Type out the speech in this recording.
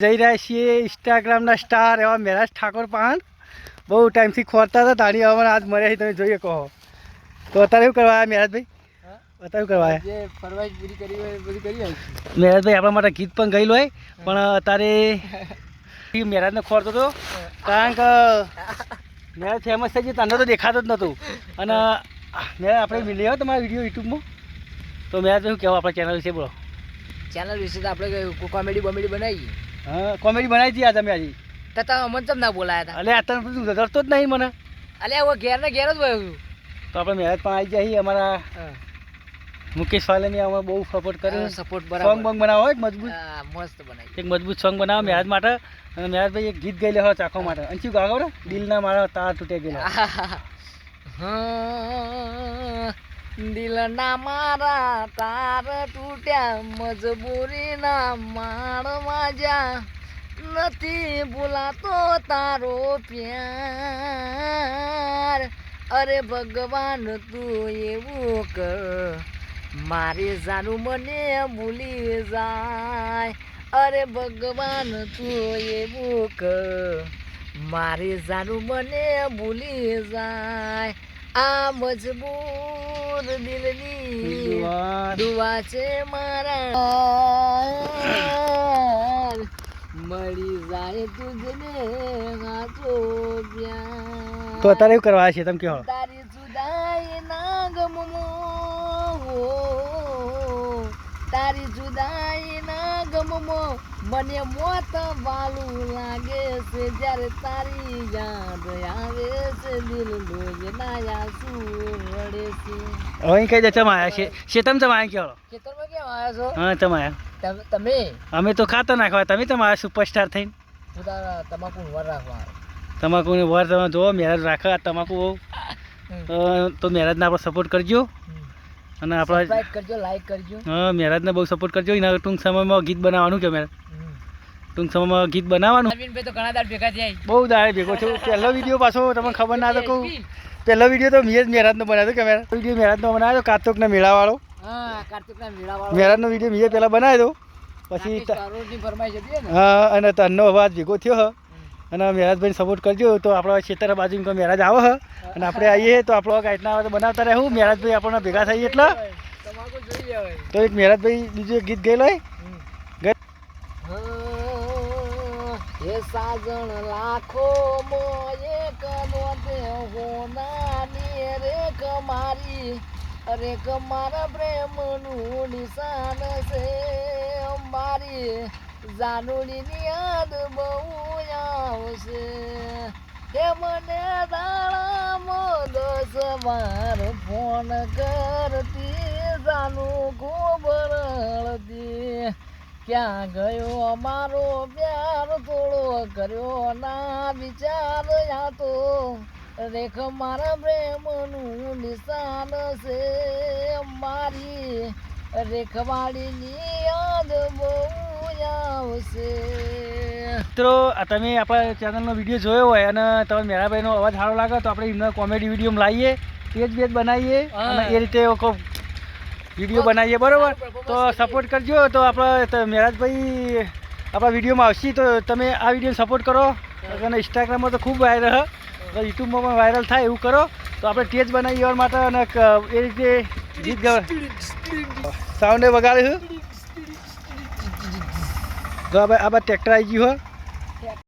જઈ રહ્યા છીએ ઇન્સ્ટાગ્રામના સ્ટાર એવા મેરાજ ઠાકોર પાન બહુ ટાઈમથી ખોરતા હતા તાણી હવે આજ મળ્યા છે તમે જોઈએ કહો. તો અત્યારે શું કરવા આવ્યા મેરાજભાઈ? અત્યારે શું કરવા આવ્યા? ફરવાઈ પૂરી કરી હોય કરી મેરાજભાઈ આપણા માટે ગીત પણ ગયેલું હોય પણ અત્યારે મહેરાજને મેરાજને ખોરતો હતો. કારણ કે મેરાજ ફેમસ થઈ ગયું તને તો દેખાતો જ નહોતું. અને મેરાજ આપણે મિલી આવ્યો તમારા વીડિયો યુટ્યુબમાં? તો મેરાજ શું કહેવા આપણા ચેનલ વિશે બોલો. ચેનલ વિશે તો આપણે કોમેડી બોમેડી બનાવી હા કોમેડી બનાવી હતી આજે અમે આજે. તથા અમન ચમ ના બોલાયા અલે આ તને શું રડતો જ નહીં મને. અલે અલ્યા હવે ઘેર ને ઘેર જ હોય તો આપણે મહેનત પણ આવી જાય અમારા મુકેશ વાલેની અમે બહુ સપોર્ટ કર્યો. સપોર્ટ સોંગ બરાબર. બોંગ બનાવો એક મજબૂત. હા, મસ્ત બનાવી. એક મજબૂત સોંગ બનાવો મહેનત માટે. અને મેરેજભાઈ એક ગીત ગયેલો હોય ચાખો માટે. અને શું ગાવ દિલના મારા તાર તૂટે ગયેલા. હા, દિલના મારા તાર તૂટ્યા મજબૂરીના માળ માજા નથી ભૂલાતો તારો પ્યાર. અરે ભગવાન, તું એવું કર. મારી જાનું મને ભૂલી જાય. અરે ભગવાન, તું એવું કર. મારી જાનું મને ભૂલી જાય. આ મજબૂર દિલની. દુઆ છે મારા. મળી જાય તુજને હાથો પ્યાર. તો અત્યારે કરવા છે તમે કહો. તારી જુદાઈ ના ગમમો હો તારી જુદાઈ ના ગમમો મને મોત વાલું લાગે છે જ્યારે તારી યાદ આવે છે દિલ રોજ નાયા શું રડે છે. અહીં કઈ દે ચમાયા છે? શેતમ ચમ આવ્યા કહો ખેતરમાં કેમ આવ્યા છો? હા ચમ આવ્યા તમે- તમે? અમે તો ખાતા નાખવા તમે તમે આવ્યા સુપરસ્ટાર થઈને? તમાકુ વર રાખવા. તમાકુને વર તમે જોવો મેરેજ રાખવા તમાકુ તો મેરેજને આપણે સપોર્ટ કરજો. અને આપણા સબસ્ક્રાઇબ કરજો લાઈક કરજો. હા મહેરાજને બહુ સપોર્ટ કરજો. એના ટૂંક સમયમાં ગીત બનાવવાનું કે મહેરાજ ટૂંક સમયમાં ગીત બનાવવાનું. અરવિંદભાઈ તો ઘણા દાડ ભેગા થયા બહુ દાડે ભેગો છું પહેલો વીડિયો પાછો તમને ખબર ના તો કહું. પહેલો વીડિયો તો મેં જ મહેરાજનો બનાવ્યો કે મેરા વીડિયો મહેરાજનો બનાવ્યો કાર્તિકને મેળાવાળો. મહેરાજનો વીડિયો મેં પહેલાં બનાવ્યો પછી હા અને તનનો અવાજ ભેગો થયો હ. અને મહેરાજભાઈ સપોર્ટ કરજો. તો આપણા ખેતર બાજુ મહેરાજ આવે હ. અને આપણે આવીએ તો આપણો ગાઈડના તો બનાવતા રહેવું મહેરાજભાઈ આપણને ભેગા થઈએ એટલે. તો એક મહેરાજભાઈ બીજું એક ગીત ગયેલો હે. સાજણ લાખો મો એક નોતે હોનાની રે કમારી અરે કમારા પ્રેમનું નિશાન છે મારી જાનુડીની યાદ બહુ મને દાડામાં દસ વાર ફોન કરતી, જાનું ખૂબ રળતી ક્યાં ગયો અમારો પ્યાર? થોડો કર્યો ના વિચાર યા તો. રેખ મારા પ્રેમનું નિશાન છે મારી. રેખવાડીની યાદ બહુ આવશે. મિત્રો તમે આપણા ચેનલનો વીડિયો જોયો હોય અને તમે મેરાભાઈનો અવાજ સારો લાગે તો આપણે એમનો કોમેડી વીડિયો લાવીએ પેજ બેજ બનાવીએ અને એ રીતે વીડિયો બનાવીએ બરાબર? તો સપોર્ટ કરજો. તો આપણે તો મેરાજભાઈ આપણા વિડીયોમાં આવશે તો તમે આ વીડિયો સપોર્ટ કરો. અને ઇન્સ્ટાગ્રામમાં તો ખૂબ વાયરલ હ. તો યુટ્યુબમાં પણ વાયરલ થાય એવું કરો. તો આપણે ટેજ બનાવી એવા માટે અને એ રીતે ગીત ગાવ સાઉન્ડે વગાડે છે તો આ આ ટ્રેક્ટર આવી ગયું હોય